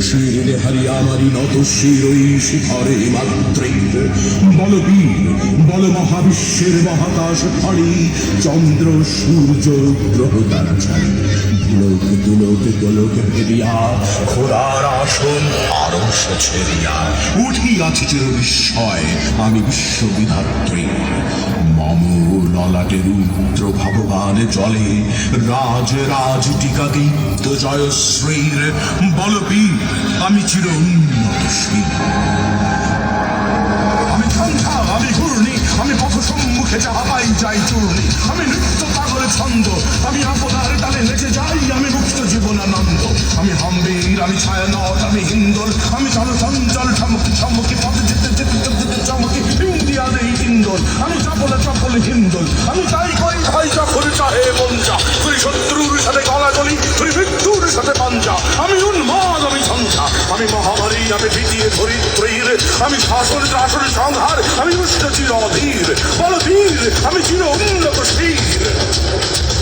শিরে হারি আমারি নত শিরই শিখরে মাতৃক বলবীর বল মহাবিশ্বের মহাকাশ ফাড়ি, চন্দ্র, সূর্য, গ্রহ তারা ছাড়ি। ভুলোক দুলোক গোলক ফেরিয়া খোদার আসন আরও ছেড়িয়া উঠিয়াছি চির বিস্ময় আমি বিশ্ববিধাত্রী। মম ললাটে রুদ্র ভগবান চলে রাজ রাজ টিকা দীপ্ত জয়শ্রীর বলবীর, আমি চির উন্নতশীল আমি সন্ধ্যা আমি ঘূর্ণি, আমি পথ সম্মুখে যাহা যাই চূর্ণি, আমি আমি ছায়ানট আমি হিন্দোল আমি চল চঞ্চল ঠমকি ঠমকি পথে যেতে যেতে যেতে চমকি ইন্ডিয়া দেই ইন্দোল আমি চপলে চপলে হিন্দোল আমি তাই করি ভাই যখন চাহে যা তুই শত্রুর সাথে গলাগলি তুই মৃত্যুর সাথে পাঞ্জা, আমি উন্মাদ, আমি ঝঞ্ঝা, আমি মহামারী, আমি ভিটিয়ে ধরিত্রীর, আমি শাসন শাসন, সংহার, আমি উষ্ণ চির অধীর, বলবীর, আমি চির উন্নত শীর।